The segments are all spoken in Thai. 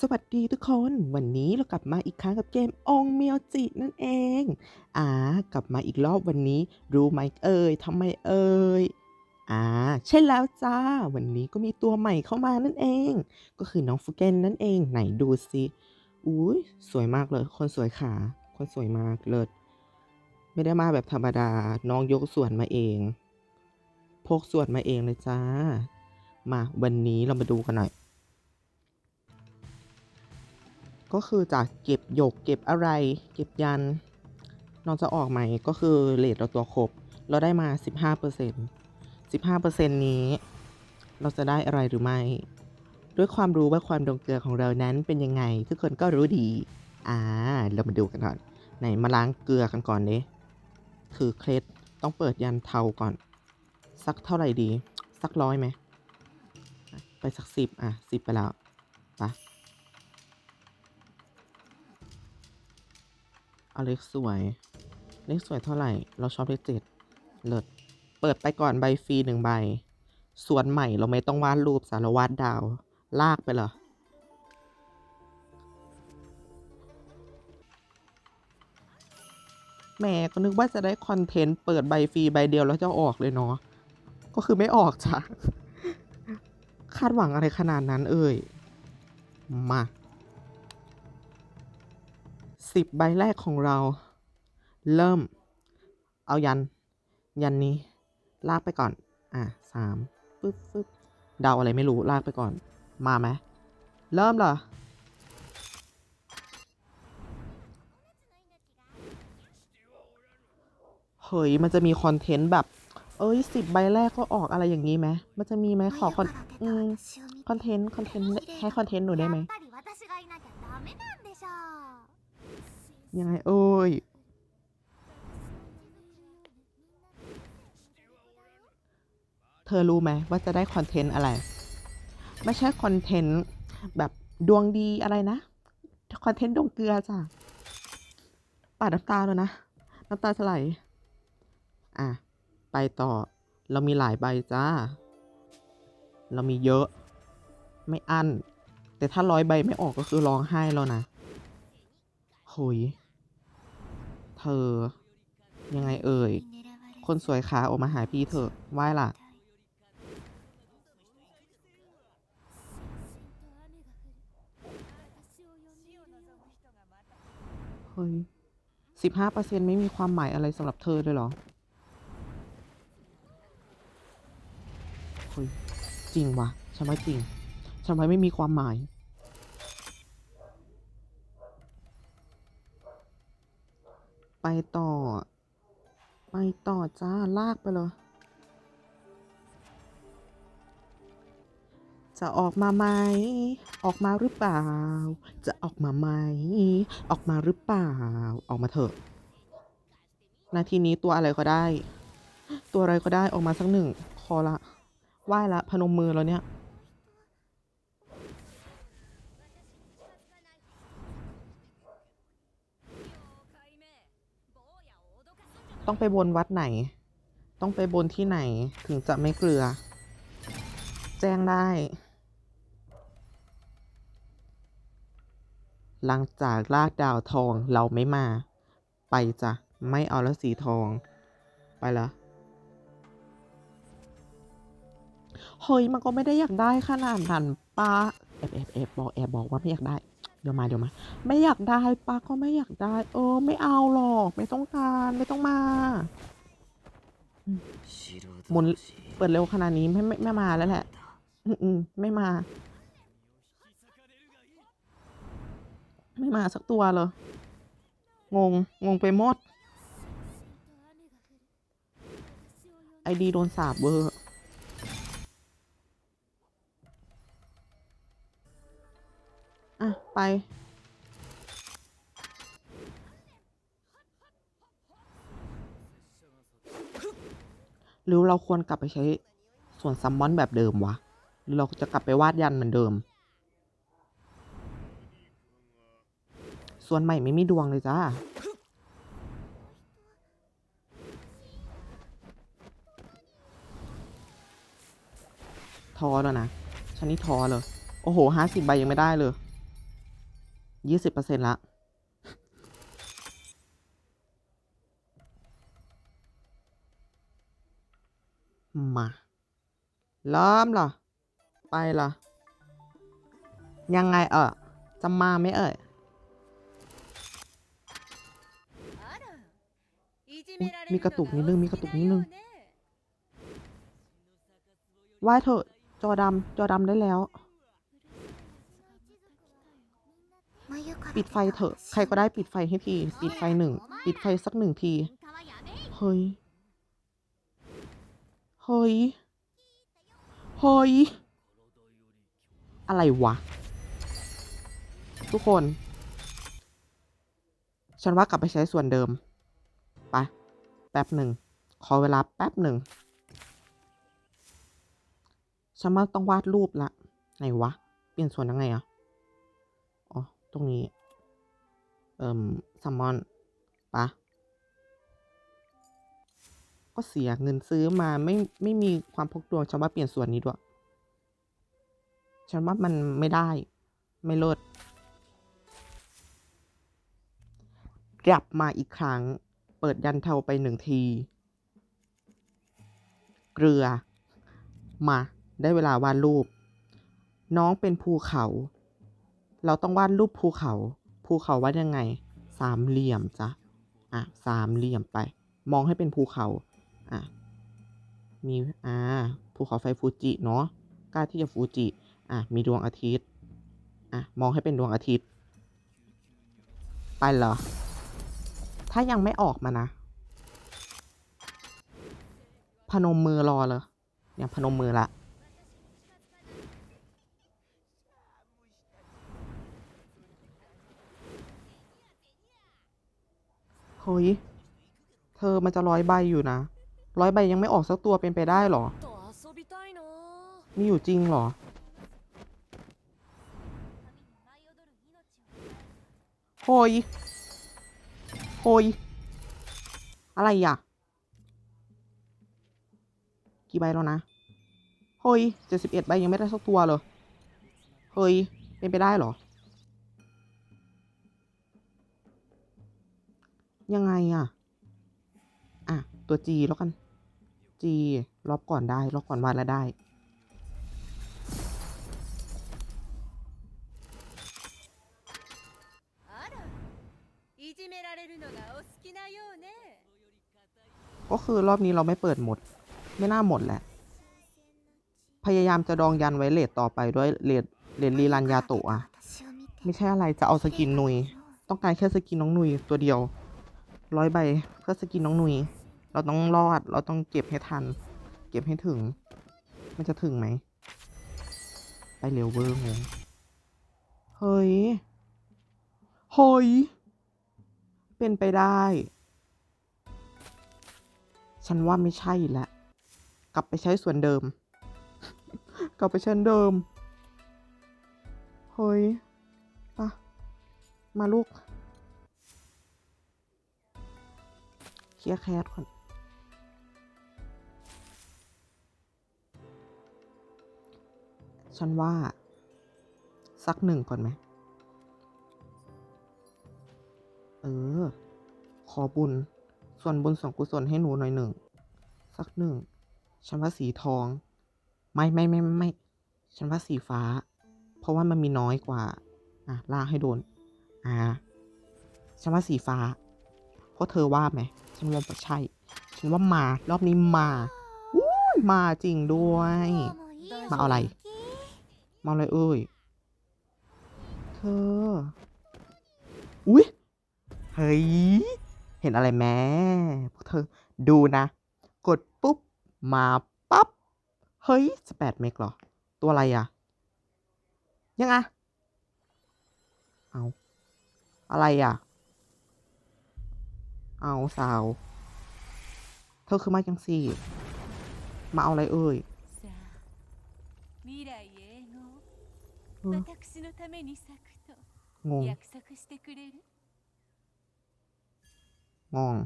สวัสดีทุกคนวันนี้เรากลับมาอีกครั้งกับเกมองเมียวจินั่นเอง อ่ากลับมาอีกรอบวันนี้ รู้ไหมเอ่ยทำไมเอ่ยอ่าใช่แล้วจ้า วันนี้ก็มีตัวใหม่เข้ามานั่นเอง ก็คือน้องฟูเกนนั่นเองไหนดูสิอุ้ยสวยมากเลย คนสวยขา คนสวยมากเลิศไม่ได้มาแบบธรรมดา น้องยกส่วนมาเองพกส่วนมาเองเลยจ้า มาวันนี้เรามาดูกันหน่อย ก็คือจากเก็บหยกเก็บอะไร เก็บยัน น้องจะออกไหมก็คือเลทเราตัวครบ เราได้มา 15% 15%นี้ เราจะได้อะไรหรือไม่ ด้วยความรู้ว่าความดงเกลือของเรานั้นเป็นยังไง ทุกคนก็รู้ดี อ่า เรามาดูกันก่อน ไหนมาล้างเกลือกันก่อนเด้ถือเคล็ดต้องเปิดยันเทาก่อน สักเท่าไหร่ดี สักร้อยไหม ไปสักสิบอะสิบไปแล้วไปะ เอาเลขสวย เลขสวยเท่าไหร่ เราชอบเลขเจ็ดเลิศเปิดไปก่อนใบฟรีหนึ่งใบ ส่วนใหม่เราไม่ต้องวาดรูปสารวาดดาว ลากไปเหรอ แหม่ก็นึกว่าจะได้คอนเทนต์เปิดใบฟรีใบเดียวแล้วจะออกเลยเนาะ ก็คือไม่ออกจ้ะ คาดหวังอะไรขนาดนั้นเอ่ย มา สิบใบแรกของเรา เริ่ม เอายัน ยันนี้ ลากไปก่อน อะสามปึ๊บปึ๊บเดาอะไรไม่รู้ ลากไปก่อน มาไหม เริ่มเหรอ เฮ้ย มันจะมีคอนเทนต์แบบ เอ้ยสิบใบแรกก็ออกอะไรอย่างนี้ไหม มันจะมีไหมขอคอน อืม คอนเทนต์ คอนเทนต์ ให้คอนเทนต์หนูได้ไหม ยังไงเอ้ยเธอรู้ไหมว่าจะได้คอนเทนต์อะไร ไม่ใช่คอนเทนต์แบบดวงดีอะไรนะ คอนเทนต์ดวงเกลือจ้ะปาดน้ำตาเลยนะ น้ำตาจะไหลอะ ไปต่อ เรามีหลายใบจ้า เรามีเยอะ ไม่อั้น แต่ถ้าร้อยใบไม่ออกก็คือร้องไห้แล้วนะโหย ธอ ยังไงเอ่ย คนสวยขาออกมาหาพี่เถอะไหว้ล่ะ เฮ้ยสิบห้าเปอร์เซ็นไม่มีความหมายอะไรสำหรับเธอเลยเหรอ เฮ้ย จริงวะฉันว่าจริงฉันว่าไม่มีความหมาย ไปต่อ ไปต่อจ้า ลากไปเลย จะออกมาไหม ออกมาหรือเปล่า จะออกมาไหม ออกมาหรือเปล่า ออกมาเถอะ นาทีนี้ตัวอะไรก็ได้ ตัวอะไรก็ได้ออกมาสักหนึ่ง คอละ ไหว้ละ พนมมือแล้วเนี่ย ต้องไปบนวัดไหน ต้องไปบนที่ไหนถึงจะไม่เกลือ แจ้งได้ หลังจากลากดาวทองเราไม่มา ไปจ้ะ ไม่เอาแล้วสีทอง ไปละเฮ้ยมันก็ไม่ได้อยากได้ขนาดนั้นป้าแอบแอบแอบบอกแอบบอกว่าไม่อยากได้ เดี๋ยวมาเดี๋ยวมา ไม่อยากได้ป้าก็ไม่อยากได้ เออ ไม่เอาหรอก ไม่ต้องการไม่ต้องมาหมุนเปิดเร็วขนาดนี้ไม่ไม่ไม่มาแล้วแหละ อืมอืมไม่มา ไม่มาสักตัวเลยงง งงไปหมด ไอดีโดนสาบเวอร์ อะ ไป หรือเราควรกลับไปใช้ส่วนซัมมอนแบบเดิมวะ หรือเราจะกลับไปวาดยันเหมือนเดิม ส่วนใหม่ไม่มีดวงเลยจ้าท้อแล้วนะฉันนี่ท้อเลย โอ้โหห้าสิบใบยังไม่ได้เลย ยี่สิบเปอร์เซ็นต์ละ มาเริ่มเหรอ ไปเหรอ ยังไงเออจะมาไหมเอ่ยมีกระตุกนิดนึง มีกระตุกนิดนึงไหว้เถอะจอดำจอดำได้แล้ว ปิดไฟเถอะ ใครก็ได้ปิดไฟให้ที ปิดไฟหนึ่ง ปิดไฟสักหนึ่งที เฮ้ย เฮ้ย เฮ้ย อะไรวะ ทุกคน ฉันว่ากลับไปใช้ส่วนเดิม ไป แป๊บหนึ่ง ขอเวลาแป๊บหนึ่ง ฉันว่าต้องวาดรูปละ ไหนวะ เปลี่ยนส่วนยังไงอะอ๋อ ตรงนี้ เอ่มซัมมอนปะก็เสียเงินซื้อมาไม่ไม่มีความพกดวงฉันว่าเปลี่ยนส่วนนี้ด้วย ฉันว่ามันไม่ได้ ไม่เลิศกลับมาอีกครั้ง เปิดยันเทาไปหนึ่งที เกลือ มา ได้เวลาวาดรูป น้องเป็นภูเขา เราต้องวาดรูปภูเขา ภูเขาวาดยังไง สามเหลี่ยมจ้ะอะสามเหลี่ยมไป มองให้เป็นภูเขาอะมีอ่าภูเขาไฟฟูจิเนาะกล้าที่จะฟูจิอะมีดวงอาทิตย์อะมองให้เป็นดวงอาทิตย์ ไปเหรอ ถ้ายังไม่ออกมานะ พนมมือรอเลยเนี่ยพนมมือละ เฮ้ย เธอมันจะร้อยใบอยู่นะ ร้อยใบยังไม่ออกสักตัวเป็นไปได้เหรอ มีอยู่จริงเหรอ โฮย โฮย อะไรอะ กี่ใบแล้วนะ เฮ้ยเจ็ดสิบเอ็ดใบยังไม่ได้สักตัวเลย เฮ้ย เป็นไปได้เหรอ ยังไงอะอะตัว G แล้วกัน G ลบก่อนได้ลบก่อนวันละได้ ก็คือรอบนี้เราไม่เปิดหมด ไม่น่าหมดแหละ พยายามจะดองยันไว้เลดต่อไปด้วยเลดเลดลีรันยาโตะอะไม่ใช่อะไรจะเอาสกินนุย ต้องการแค่สกินน้องนุยตัวเดียว ร้อยใบเพื่อสกินน้องนุย เราต้องรอด เราต้องเก็บให้ทัน เก็บให้ถึง มันจะถึงไหม ไปเร็วเวอร์งงเฮ้ย เฮ้ย เป็นไปได้ ฉันว่าไม่ใช่ละกลับไปใช้ส่วนเดิม กลับไปเช่นเดิม เฮ้ยปะมาลูก ลียร์แคสก่อนฉันว่า สักหนึ่งก่อนไหม เออ ขอบุญ ส่วนบุญส่วนกุศลให้หนูหน่อยหนึ่ง สักหนึ่ง ฉันว่าสีทอง ไม่ไม่ไม่ไม่ไม่ ฉันว่าสีฟ้า เพราะว่ามันมีน้อยกว่า อะ ลากให้โดน อ่า ฉันว่าสีฟ้า เพราะเธอว่าไหมฉันว่าใช่ ฉันว่ามารอบนี้มาอู้มาจริงด้วย มาอะไร มาอะไรเอ่ยเธอ อุ๊ยเฮ้ย เห็นอะไรแม่พวกเธอดูนะ กดปุ๊บ มาปั๊บ เฮ้ยสแปดเมกเหรอ ตัวอะไรอะยังไงเอาอะไรอะ เอาสาว เธอคือมาจังสีมาเอาอะไรเอ่ยงงงง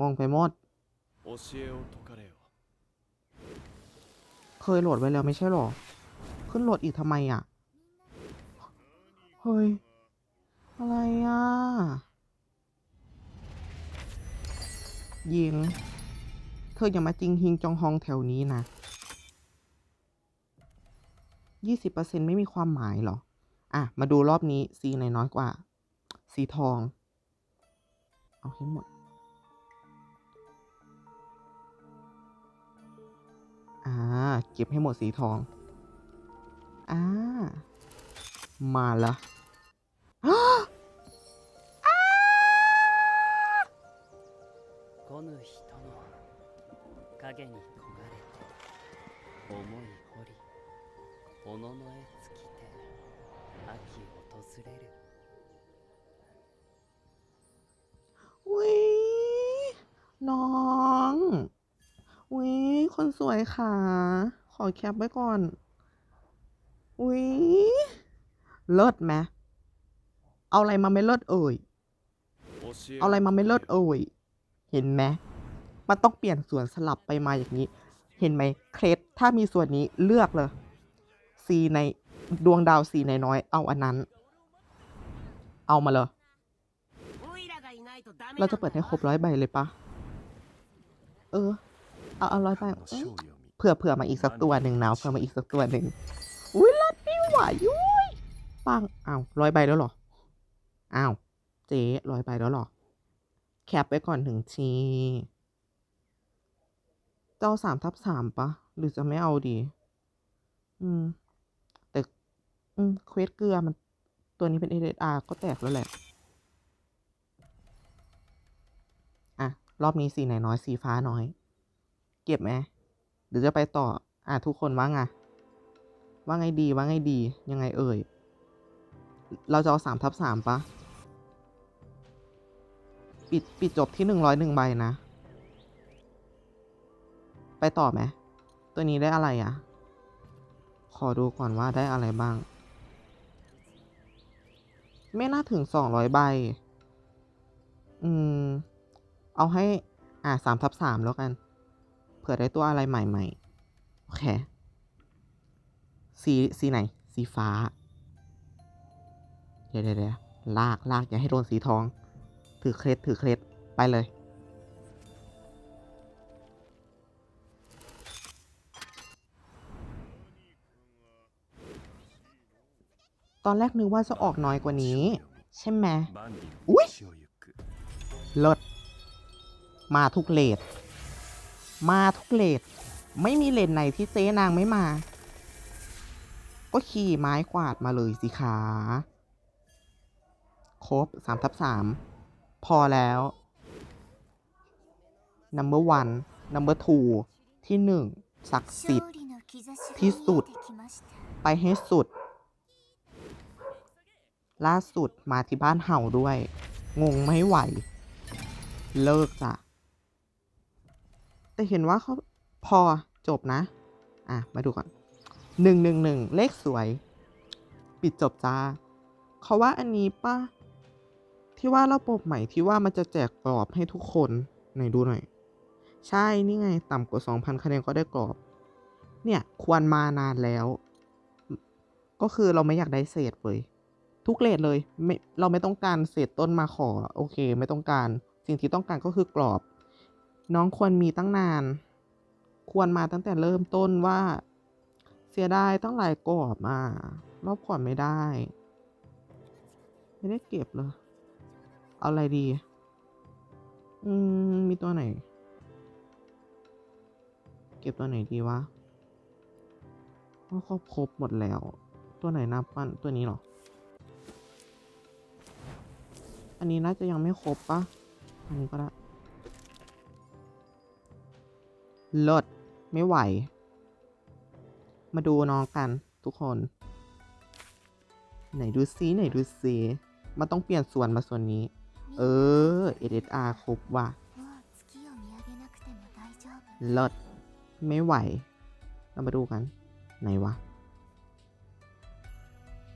งงไปหมด เคยโหลดไว้แล้วไม่ใช่หรอ ขึ้นโหลดอีกทำไมอะ เฮ้ย อะไรอะ ยิง เธออย่ามาจริงฮิงจองฮองแถวนี้นะยี่สิบเปอร์เซ็นไม่มีความหมายหรอ อะ มาดูรอบนี้สีไหนน้อยกว่า สีทอง เอาให้หมด อ่า เก็บให้หมดสีทอง อ่า มาละ おののへ尽きて秋訪れる วิน้องวิคนสวยค่ะ ขอแคปไว้ก่อนวิเลิศไหมเอาอะไรมาไม่เลิศเอ่ย 教え เอาอะไรมาไม่เลิศ を解け เอ่ย เห็นไหมมันต้องเปลี่ยนส่วนสลับไปมาอย่างนี้ เห็นไหมเคล็ดถ้ามีส่วนนี้เลือกเลย ีในดวงดาวสีในน้อยเอาอันนั้น เอามาเลยเราจะเปิดให้ครบร้อยใบเลยปะเออ เอาเอาร้อยใบเผื่อเผื่อมาอีกสักตัวหนึ่งนาวเผื่อมาอีกสักตัวหนึ่งอุ้ยรัดนี่หวายุ้ยปังอ้าวร้อยใบแล้วหรออ้าวเจ๊ร้อยใบแล้วหรอ แคปไว้ก่อนหนึ่งทีจะเอาสามทับสามปะ หรือจะไม่เอาดี อืม อืมเควสเกลือมันตัวนี้เป็น SSR ก็แตกแล้วแหละ อะ รอบนี้สีไหนน้อยสีฟ้าน้อย เก็บไหมหรือจะไปต่อ อะ ทุกคนว่าไงว่าไงดีว่าไงดียังไงเอ่ย เราจะเอาสามทับสามปะปิดปิดจบที่หนึ่งร้อยหนึ่งใบนะ ไปต่อไหมตัวนี้ได้อะไรอะ ขอดูก่อนว่าได้อะไรบ้าง ไม่น่าถึงสองร้อยใบ อืม เอาให้ อ่าสามทับสามแล้วกัน เผื่อได้ตัวอะไรใหม่ๆ โอเค สี สีไหน สีฟ้า เดี๋ยวเดี๋ยวลากลากอย่าให้โดนสีทอง ถือเคล็ดถือเคล็ดไปเลย ตอนแรกนึกว่าจะออกน้อยกว่านี้ ใช่ไหมอุ้ยเลิศมาทุกเลดมาทุกเลดไม่มีเลนไหนที่เจ๊นางไม่มา ก็ขี่ไม้กวาดมาเลยสิคะครบสามทับสามพอแล้ว number one number two ที่หนึ่งศักดิ์สิทธิ์ที่สุด ไปให้สุด ล่าสุดมาที่บ้านเห่าด้วย งงไม่ไหว เลิกจ้ะ แต่เห็นว่าเขาพอจบนะ อะ มาดูก่อนหนึ่งหนึ่งหนึ่งเลขสวย ปิดจบจ้าเขาว่าอันนี้ป่ะที่ว่าระบบใหม่ที่ว่ามันจะแจกกรอบให้ทุกคนไหนดูหน่อย ใช่นี่ไง ต่ำกว่า 2,000 คะแนนก็ได้กรอบ เนี่ย ควรมานานแล้ว ก็คือเราไม่อยากได้เศษเว้ย ทุกเลทเลยไม่เราไม่ต้องการเศษต้นมาขอโอเค ไม่ต้องการ สิ่งที่ต้องการก็คือกรอบ น้องควรมีตั้งนาน ควรมาตั้งแต่เริ่มต้นว่า เสียดายตั้งหลายกรอบอะรอบก่อนไม่ได้ ไม่ได้เก็บเลยเอาอะไรดี อืม มีตัวไหน เก็บตัวไหนดีวะก็ครบหมดแล้ว ตัวไหนนับปั้นตัวนี้หรอ อันนี้น่าจะยังไม่ครบปะอันนี้ก็ได้เลิศไม่ไหว มาดูน้องกันทุกคน ไหนดูซิไหนดูซิมันต้องเปลี่ยนส่วนมาส่วนนี้ เออ SSR ครบว่ะเลิศไม่ไหว เรามาดูกัน ไหนวะ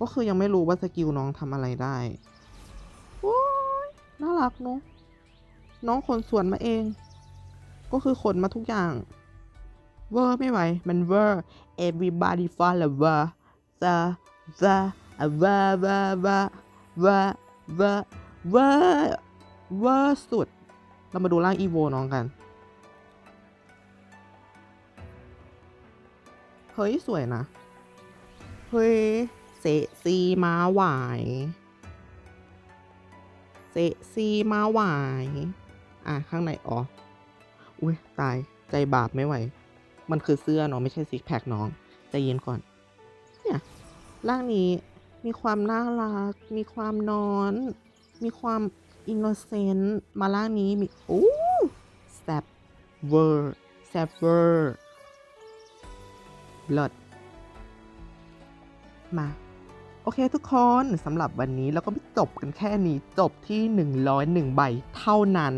ก็คือยังไม่รู้ว่าสกิลน้องทำอะไรได้ น่ารักเนาะน้องขนสวนมาเอง ก็คือขนมาทุกอย่าง เวอร์ไม่ไหว มันเวอร์ everybody fall a เวอร์ the the a เวอร์เวอร์เวอร์เวอร์เวอร์เวอร์เวอร์สุด เรามาดูร่างอีโวน้องกัน เฮ้ย สวยนะ เฮ้ย เซซีมาหวาย เซซีมาหวายอะข้างในอ๋อ อุ้ยตายใจบาปไม่ไหว มันคือเสื้อเนาะไม่ใช่ซิกแพคน้องใจเย็นก่อน เนี่ยร่างนี้มีความน่ารัก มีความนอน มีความอินโนเซนต์มาร่างนี้มีโอ้แซบเวอร์แซบเวอร์เลิศมา โอเคทุกคนสำหรับวันนี้เราก็ไม่จบกันแค่นี้จบที่ 101 ใบเท่านั้น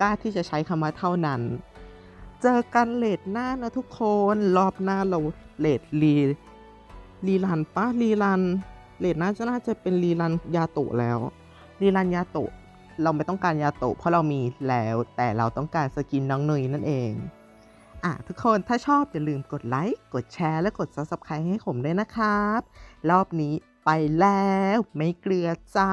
กล้าที่จะใช้คำว่าเท่านั้น เจอกันเลทหน้านะทุกคนรอบหน้าเราเลทรีรีรันปะรีรันเลทหน้าจะน่าจะเป็นรีรันยาโตะแล้วรีรันยาโตะเราไม่ต้องการยาโตะเพราะเรามีแล้ว แต่เราต้องการสกินน้องเนยนั่นเองอะทุกคนถ้าชอบอย่าลืมกดไลค์ กดแชร์ และกด subscribe ให้ผมด้วยนะครับ รอบนี้ ไปแล้วไม่เกลือจ้า